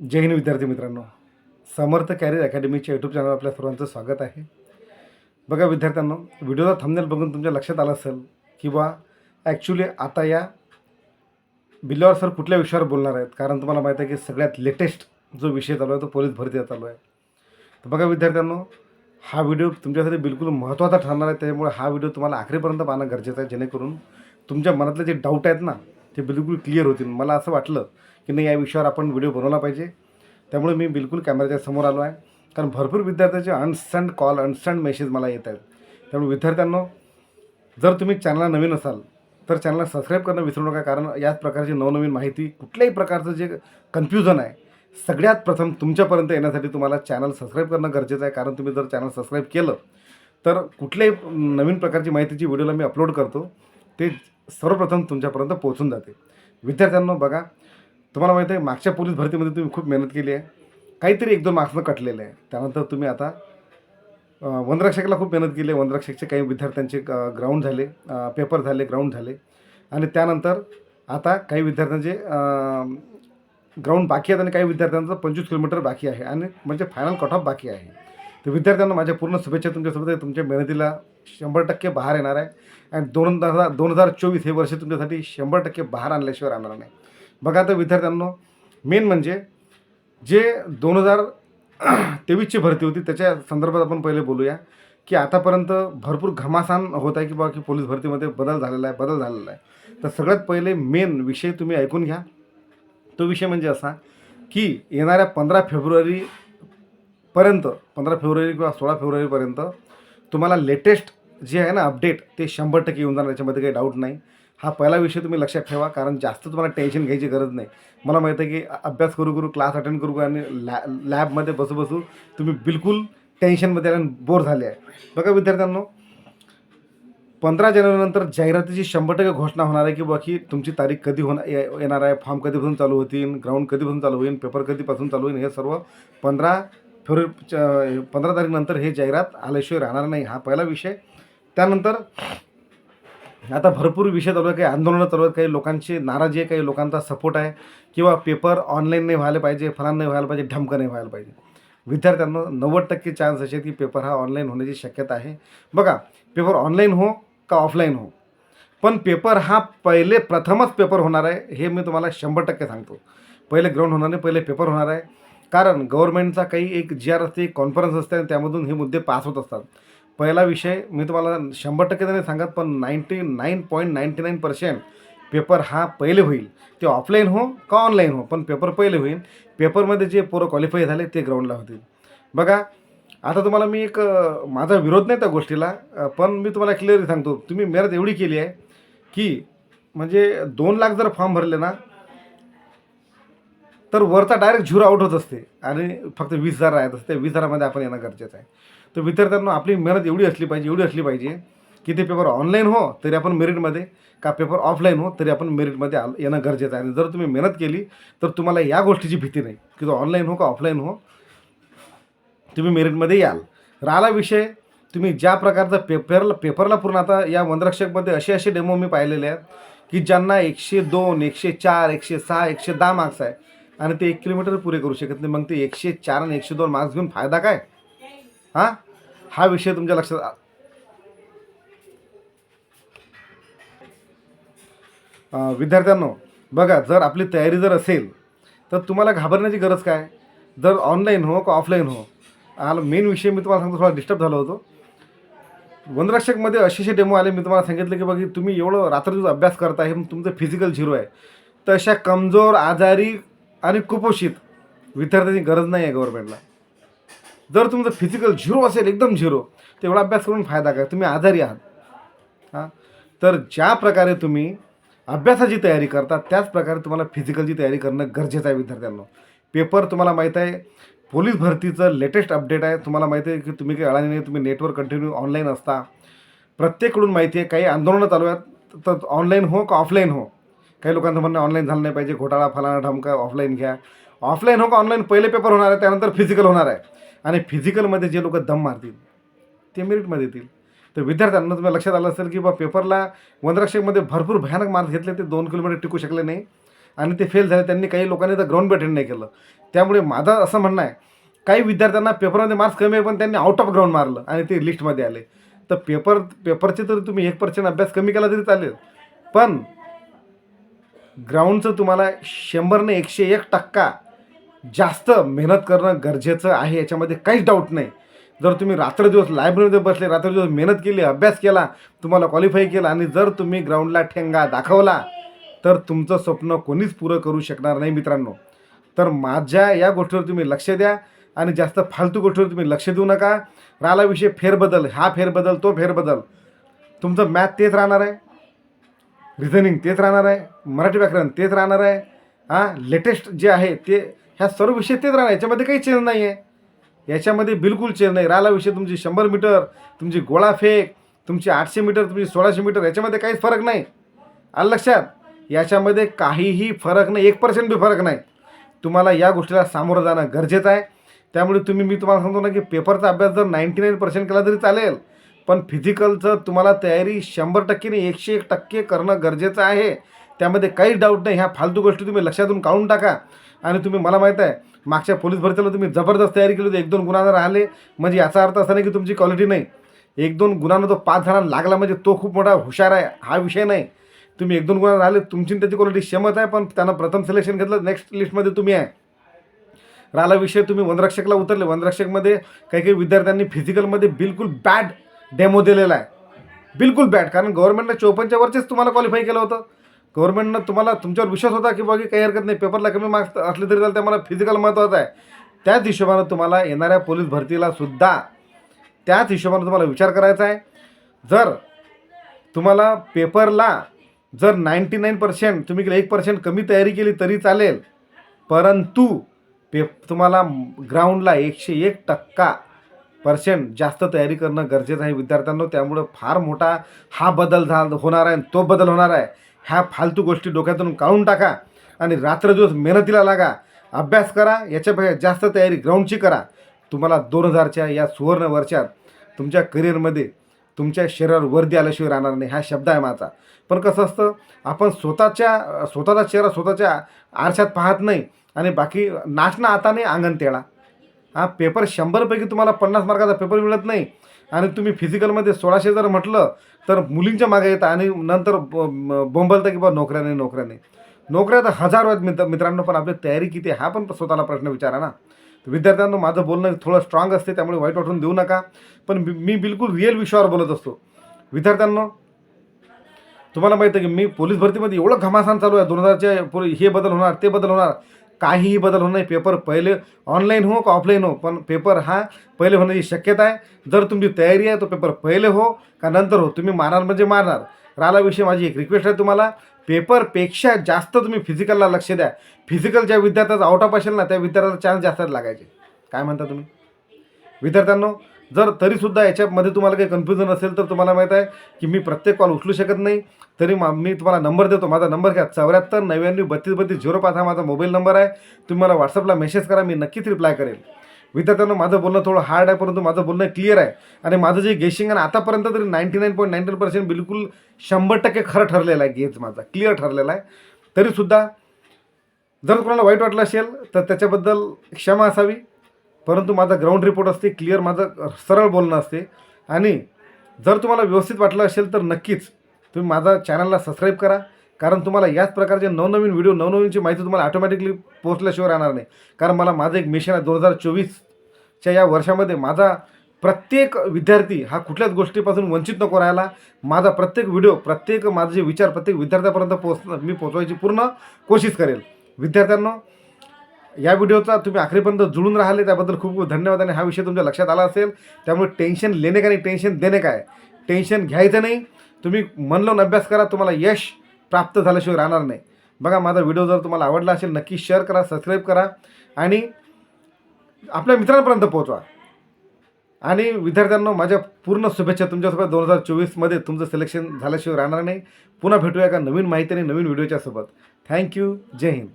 जय हिंद विद्यार्थी मित्रांनो. समर्थ कॅरियर अकॅडमीच्या यूट्यूब चॅनलवर आपल्या सर्वांचं स्वागत आहे. बघा विद्यार्थ्यांनो व्हिडिओचा थंबनेल बघून तुमच्या लक्षात आलं असेल की बा ॲक्च्युली आता या बिल्लावर सर कुठल्या विषयावर बोलणार आहेत? कारण तुम्हाला माहीत आहे की सगळ्यात लेटेस्ट जो विषय चालू आहे तो पोलीस भरतीचा चालू आहे. तर बघा विद्यार्थ्यांनो हा व्हिडिओ तुमच्यासाठी बिलकुल महत्त्वाचा ठरणार आहे. त्यामुळे हा व्हिडिओ तुम्हाला आखरीपर्यंत पाहणं गरजेचं आहे. जेणेकरून तुमच्या मनातले जे डाऊट आहेत ना ते बिलकुल क्लिअर होतील. मला असं वाटलं की नाही या विषयावर आपण व्हिडिओ बनवला पाहिजे. त्यामुळे मी बिलकुल कॅमेऱ्याच्या समोर आलो आहे. कारण भरपूर विद्यार्थ्याचे अनस्टँड कॉल अनस्टँड मेसेज मला येत आहेत. त्यामुळे विद्यार्थ्यांनो जर तुम्ही चॅनलला नवीन असाल तर चॅनलला सबस्क्राईब करणं विसरू नका. कारण याच प्रकारची नवनवीन माहिती कुठल्याही प्रकारचं जे कन्फ्युजन आहे सगळ्यात प्रथम तुमच्यापर्यंत येण्यासाठी तुम्हाला चॅनल सबस्क्राईब करणं गरजेचं आहे. कारण तुम्ही जर चॅनल सबस्क्राईब केलं तर कुठल्याही नवीन प्रकारची माहितीची व्हिडिओला मी अपलोड करतो ते सर्वप्रथम तुमच्यापर्यंत पोहोचून जाते. विद्यार्थ्यांना बघा तुम्हाला माहिती आहे मागच्या पोलीस भरतीमध्ये तुम्ही खूप मेहनत केली आहे. काहीतरी एक दोन मार्क्सनं कटलेलं आहे. त्यानंतर तुम्ही आता वनरक्षकाला खूप मेहनत केली आहे. वनरक्षकचे काही विद्यार्थ्यांचे ग्राउंड झाले पेपर झाले ग्राउंड झाले. आणि त्यानंतर आता काही विद्यार्थ्यांचे ग्राउंड बाकी आहेत आणि काही विद्यार्थ्यांचं पंचवीस किलोमीटर बाकी आहे आणि म्हणजे फायनल कट ऑफ बाकी आहे. तर विद्यार्थ्यांना माझ्या पूर्ण शुभेच्छा तुमच्यासोबत आहे. तुमच्या मेहनतीला शंभर टक्के बहार येणार आहे. आणि दोन हजार दोन हजार चोवीस हे वर्ष तुमच्यासाठी शंभर टक्के बाहेर आणल्याशिवाय राहणार नाही. बघा तर विद्यार्थ्यांना मेन म्हणजे जे दोन हजार तेवीसची भरती होती त्याच्या संदर्भात आपण पहिले बोलूया की आतापर्यंत भरपूर घमासान होत आहे की बाबा की पोलीस भरतीमध्ये बदल झालेला आहे बदल झालेला आहे. तर सगळ्यात पहिले मेन विषय तुम्ही ऐकून घ्या. तो विषय म्हणजे असा की येणाऱ्या पंधरा फेब्रुवारीपर्यंत पंधरा फेब्रुवारी किंवा सोळा फेब्रुवारीपर्यंत तुम्हाला लेटेस्ट जे आहे ना अपडेट ते शंभर टक्के येऊन जाणार याच्यामध्ये काही डाऊट नाही. हा पहिला विषय तुम्ही लक्षात ठेवा कारण जास्त तुम्हाला टेन्शन घ्यायची गरज नाही. मला माहिती आहे की अभ्यास करू करू क्लास अटेंड करू आणि लॅ लॅबमध्ये बसू बसू तुम्ही बिलकुल टेन्शनमध्ये आले बोर झाले आहे. बघा विद्यार्थ्यांनो पंधरा जानेवारीनंतर जाहिरातीची शंभर टक्के घोषणा होणार आहे की बाकी तुमची तारीख कधी होणार ये- येणार आहे फॉर्म कधीपासून चालू होतील ग्राउंड कधीपासून चालू होईल पेपर कधीपासून चालू होईल हे सर्व पंधरा फेब्रुवारी पंधरा तारीखनंतर हे जाहिरात आल्याशिवाय राहणार नाही. हा पहिला विषय. त्यानंतर आता भरपूर विषय चालू आहे काही आंदोलनं चालू आहेत काही लोकांची नाराजी आहे काही लोकांचा सपोर्ट आहे किंवा पेपर ऑनलाईन नाही व्हायला पाहिजे फलान नाही व्हायला पाहिजे ढमकं नाही व्हायला पाहिजे. विद्यार्थ्यांना नव्वद टक्के चान्स असे की पेपर हा ऑनलाईन होण्याची शक्यता आहे. बघा पेपर ऑनलाईन हो का ऑफलाईन हो? पण पेपर हा पहिले प्रथमच पेपर होणार आहे हे मी तुम्हाला शंभर टक्के सांगतो. पहिले ग्राउंड होणार नाही पहिले पेपर होणार आहे. कारण गव्हर्नमेंटचा काही एक जी आर असते कॉन्फरन्स असते आणि त्यामधून हे मुद्दे पास होत असतात. पहिला विषय मी तुम्हाला शंभर टक्के तर नाही सांगत पण ninety nine point ninety nine percent paper हा पहिले होईल. ते ऑफलाईन हो का ऑनलाईन हो पण पेपर पहिले होईल. पेपरमध्ये जे पोरं क्वालिफाय झाले ते ग्राउंडला होतील. बघा आता तुम्हाला मी एक माझा विरोध नाही त्या गोष्टीला पण मी तुम्हाला क्लिअरली सांगतो तुम्ही मेहनत एवढी केली आहे की म्हणजे दोन लाख जर फॉर्म भरले ना तर वरचा डायरेक्ट झिरो आउट होत असते. आणि फक्त वीस हजार राहत असते. वीस हजारामध्ये आपण येणं गरजेचं आहे. तर विद्यार्थ्यांना आपली मेहनत एवढी असली पाहिजे एवढी असली पाहिजे की ते पेपर ऑनलाईन हो तरी आपण मेरिटमध्ये का पेपर ऑफलाईन हो तरी आपण मेरिटमध्ये आल येणं गरजेचं आहे. आणि जर तुम्ही मेहनत केली तर तुम्हाला या गोष्टीची भीती नाही की तो ऑनलाईन हो का ऑफलाईन हो तुम्ही मेरिटमध्ये याल. राहिला विषय तुम्ही ज्या प्रकारचा पेपरला पेपरला पूर्ण आता या वनरक्षकमध्ये असे असे डेमो मी पाहिलेले आहेत की ज्यांना एकशे दोन एकशे चार एकशे सहा एकशे दहा मार्क्स आहे आणि ते एक किलोमीटर पुरे करू शकत नाही. मग ते एकशे चार आणि एकशे दोन मार्क्स घेऊन फायदा काय? हां? हा विषय तुमच्या लक्षात आ- विद्यार्थ्यांनो बघा जर आपली तयारी जर असेल तर तुम्हाला घाबरण्याची गरज काय? जर ऑनलाईन हो का ऑफलाईन हो? आला मेन विषय मी तुम्हाला सांगतो थोडा डिस्टर्ब झालो होतो. वनरक्षकमध्ये असे असे डेमो आले मी तुम्हाला सांगितलं की बघा तुम्ही एवढं रात्रदिवस अभ्यास करता हे तुमचं फिजिकल झिरो आहे. तर अशा कमजोर आजारी आणि कुपोषित विद्यार्थ्यांची गरज नाही आहे गव्हर्नमेंटला जर तुमचं फिजिकल झिरो असेल एकदम झिरो तेवढा अभ्यास करून फायदा काय तुम्ही आजारी आहात. हां? तर ज्या प्रकारे तुम्ही अभ्यासाची तयारी करता त्याच प्रकारे तुम्हाला फिजिकलची तयारी करणं गरजेचं आहे विद्यार्थ्यांना. पेपर तुम्हाला माहीत आहे पोलीस भरतीचं लेटेस्ट अपडेट आहे. तुम्हाला माहिती आहे की तुम्ही काही अडाणी नाही तुम्ही नेटवर कंटिन्यू ऑनलाईन असता. प्रत्येककडून माहिती आहे काही आंदोलनं चालू आहेत तर ऑनलाईन हो का ऑफलाईन हो? काही लोकांचं म्हणणं ऑनलाईन झालं नाही पाहिजे घोटाळा फलाना ढमका ऑफलाईन घ्या. ऑफलाईन हो का ऑनलाईन पहिले पेपर होणार आहे त्यानंतर फिजिकल होणार आहे. आणि फिजिकलमध्ये जे लोक दम मारतील ते मेरिटमध्ये येतील. तर विद्यार्थ्यांना तुम्हाला लक्षात आलं असेल की बा पेपरला वनरक्षकमध्ये भरपूर भयानक मार्क्स घेतले ते दोन किलोमीटर टिकू शकले नाही. आणि ते फेल झाले त्यांनी काही लोकांनी तर ग्राउंड अटेंड नाही केलं. त्यामुळे माझं असं म्हणणं आहे काही विद्यार्थ्यांना पेपरमध्ये मार्क्स कमी आहे पण त्यांनी आउट ऑफ ग्राउंड मारलं आणि ते लिस्टमध्ये आले. तर पेपर पेपरचे तर तुम्ही एक पर्सेंट अभ्यास कमी केला तरी चालेल. पण ग्राउंडचं तुम्हाला शंभरने एकशे एक टक्का जास्त मेहनत करणं गरजेचं आहे याच्यामध्ये काहीच डाऊट नाही. जर तुम्ही रात्रदिवस लायब्ररीमध्ये बसले रात्रदिवस मेहनत केली अभ्यास केला तुम्हाला क्वालिफाय केला आणि जर तुम्ही ग्राउंडला ठेंगा दाखवला तर तुमचं स्वप्न कोणीच पुरं करू शकणार नाही मित्रांनो. तर माझ्या या गोष्टीवर तुम्ही लक्ष द्या आणि जास्त फालतू गोष्टीवर तुम्ही लक्ष देऊ नका. राहिला विषय फेरबदल हा फेरबदल तो फेरबदल. तुमचं मॅथ तेच राहणार आहे. रिझनिंग तेच राहणार आहे. मराठी व्याकरण तेच राहणार आहे. हां लेटेस्ट जे आहे ते ह्या सर्व विषय तेच राहणार. याच्यामध्ये काही चेंज नाही आहे याच्यामध्ये बिलकुल चेंज नाही. राहिला विषय तुमची शंभर मीटर तुमची गोळाफेक तुमची आठशे मीटर तुमची सोळाशे मीटर याच्यामध्ये काहीच फरक नाही. आलं लक्षात? याच्यामध्ये काहीही फरक नाही. एक पर्सेंट बी फरक नाही. तुम्हाला या गोष्टीला सामोरं जाणं गरजेचं आहे. त्यामुळे तुम्ही मी तुम्हाला सांगतो ना की पेपरचा अभ्यास जर नाईंटी नाईन पर्सेंट केला तरी चालेल. पण फिजिकलचं तुम्हाला तयारी शंभर टक्के नाही एकशे एक टक्के करणं गरजेचं आहे. त्यामध्ये काहीच डाऊट नाही. ह्या फालतू गोष्टी तुम्ही लक्षातून काढून टाका. आणि तुम्ही मला माहीत आहे मागच्या पोलीस भरतीला तुम्ही जबरदस्त तयारी केली होती. एक दोन गुन्हा जर राहिले म्हणजे याचा अर्थ असा नाही की तुमची क्वालिटी नाही. एक दोन गुणांना तो पाच जणांना लागला म्हणजे तो खूप मोठा हुशार आहे हा विषय नाही. तुम्ही एक दोन गुन्हा राहिले तुमची त्याची क्वालिटी क्षमत आहे पण त्यांना प्रथम सिलेक्शन घेतलं नेक्स्ट लिस्टमध्ये तुम्ही आहे. राहिला विषय तुम्ही वनरक्षकला उतरले. वनरक्षकमध्ये काही काही विद्यार्थ्यांनी फिजिकलमध्ये बिलकुल बॅड डेमो दिलेला आहे. बिलकुल बॅड कारण गव्हर्नमेंटनं चोपन्नच्या वरचेच तुम्हाला क्वालिफाय केलं होतं. गव्हर्नमेंटनं तुम्हाला तुमच्यावर विश्वास होता की बाकी काही हरकत नाही पेपरला कमी मार्क्स असले तरी चालते मला फिजिकल महत्त्वाचं आहे. त्याच हिशोबानं तुम्हाला येणाऱ्या पोलीस भरतीला सुद्धा त्याच हिशोबानं तुम्हाला विचार करायचा आहे. जर तुम्हाला पेपरला जर नाईंटी नाईन पर्सेंट तुम्ही एक पर्सेंट कमी तयारी केली तरी चालेल परंतु पे तुम्हाला ग्राउंडला एकशे एक टक्का पर्सेंट जास्त तयारी करणं गरजेचं आहे विद्यार्थ्यांना. त्यामुळं फार मोठा हा बदल झा होणार आहे आणि तो बदल होणार आहे. ह्या फालतू गोष्टी डोक्यातून काढून टाका आणि रात्रदिवस मेहनतीला लागा. अभ्यास करा याच्यापेक्षा जास्त तयारी ग्राउंडची करा. तुम्हाला दोन हजारच्या या सुवर्ण वर्षात तुमच्या करिअरमध्ये तुमच्या शरीरावर वर्दी आल्याशिवाय राहणार नाही हा शब्द आहे माझा. पण कसं असतं आपण स्वतःच्या स्वतःचा चेहरा स्वतःच्या आरशात पाहत नाही आणि बाकी नाचणं आता नाही अंगण तेळा. हा पेपर शंभरपैकी तुम्हाला पन्नास मार्काचा पेपर मिळत नाही. आणि तुम्ही फिजिकलमध्ये सोळाशे जर म्हटलं तर मुलींच्या मागे येतं आणि नंतर ब- बोंबलतं की बा नोकऱ्या नाही नोकऱ्या नाही नोकऱ्या तर हजारो आहेत मित्र मित्रांनो पण आपली तयारी किती आहे हा पण स्वतःला प्रश्न विचारा ना. विद्यार्थ्यांना माझं बोलणं थोडं स्ट्रॉंग असते त्यामुळे वाईट वाटून देऊ नका. पण मी बिलकुल रिअल विषयावर बोलत असतो. विद्यार्थ्यांनो तुम्हाला माहिती आहे की मी पोलीस भरतीमध्ये एवढं घमासान चालू आहे दोन हजारच्या पूर्वी हे बदल होणार ते बदल होणार. काहीही बदल होणार नाही. पेपर पहिले ऑनलाईन हो का ऑफलाईन हो? पण पेपर हा पहिले होण्याची शक्यता आहे. जर तुमची तयारी आहे तो पेपर पहिले हो का नंतर हो? तुम्ही मारणार म्हणजे मारणार. राहिला विषय माझी एक रिक्वेस्ट आहे तुम्हाला. पेपरपेक्षा जास्त तुम्ही फिजिकलला लक्ष द्या. फिजिकल ज्या विद्यार्थ्याचा आउट ऑफ असेल ना त्या विद्यार्थ्याचा चान्स जास्त लागायचे. काय म्हणता तुम्ही? विद्यार्थ्यांनो जर तरीसुद्धा याच्यामध्ये तुम्हाला काही कन्फ्युजन असेल तर तुम्हाला माहीत आहे की मी प्रत्येक कॉल उचलू शकत नाही. तरी मा मी तुम्हाला नंबर देतो. माझा नंबर घ्या. चौऱ्याहत्तर नव्याण्णव बत्तीस बत्तीस झिरो पाच हा माझा मोबाईल नंबर आहे. तुम्ही मला व्हॉट्सअपला मेसेज करा. मी नक्कीच रिप्लाय करेल. विद्यार्थ्यांना माझं बोलणं थोडं हार्ड आहे परंतु माझं बोलणं क्लिअर आहे. आणि माझं जे गेशिंग आहे ना आतापर्यंत तरी ninety nine point ninety percent बिलकुल शंभर टक्के खरं ठरलेलं आहे गेज माझा. क्लिअर ठरलेला आहे. तरीसुद्धा जर कोणाला वाईट वाटलं असेल तर त्याच्याबद्दल क्षमा असावी. परंतु माझा ग्राउंड रिपोर्ट असते क्लिअर माझं सरळ बोलणं असते. आणि जर तुम्हाला व्यवस्थित वाटलं असेल तर नक्कीच तुम्ही माझा चॅनलला सबस्क्राईब करा. कारण तुम्हाला याच प्रकारचे नवनवीन व्हिडिओ नवनवीनची माहिती तुम्हाला ऑटोमॅटिकली पोहोचल्याशिवाय राहणार नाही. कारण मला माझं एक मिशन आहे दोन हजार चोवीसच्या या वर्षामध्ये माझा प्रत्येक विद्यार्थी हा कुठल्याच गोष्टीपासून वंचित नको राहायला. माझा प्रत्येक व्हिडिओ प्रत्येक माझे विचार प्रत्येक विद्यार्थ्यापर्यंत पोहोच मी पोचवायची पूर्ण कोशिश करेल. विद्यार्थ्यांना या व्हिडिओचा तुम्ही आखरीपर्यंत जुळून राहिले त्याबद्दल खूप खूप धन्यवाद. आणि हा विषय तुमच्या लक्षात आला असेल त्यामुळे टेन्शन लेणे का नाही टेन्शन देणे काय? टेन्शन घ्यायचं नाही. तुम्ही मन लावून अभ्यास करा तुम्हाला यश प्राप्त झाल्याशिवाय राहणार नाही. बघा माझा व्हिडिओ जर तुम्हाला आवडला असेल नक्की शेअर करा सबस्क्राईब करा. आणि आपल्या मित्रांपर्यंत पोहोचवा. आणि विद्यार्थ्यांना माझ्या पूर्ण शुभेच्छा तुमच्यासोबत दोन हजार चोवीसमध्ये तुमचं सिलेक्शन झाल्याशिवाय राहणार नाही. पुन्हा भेटूया का नवीन माहिती आणि नवीन व्हिडिओच्यासोबत थँक्यू जय हिंद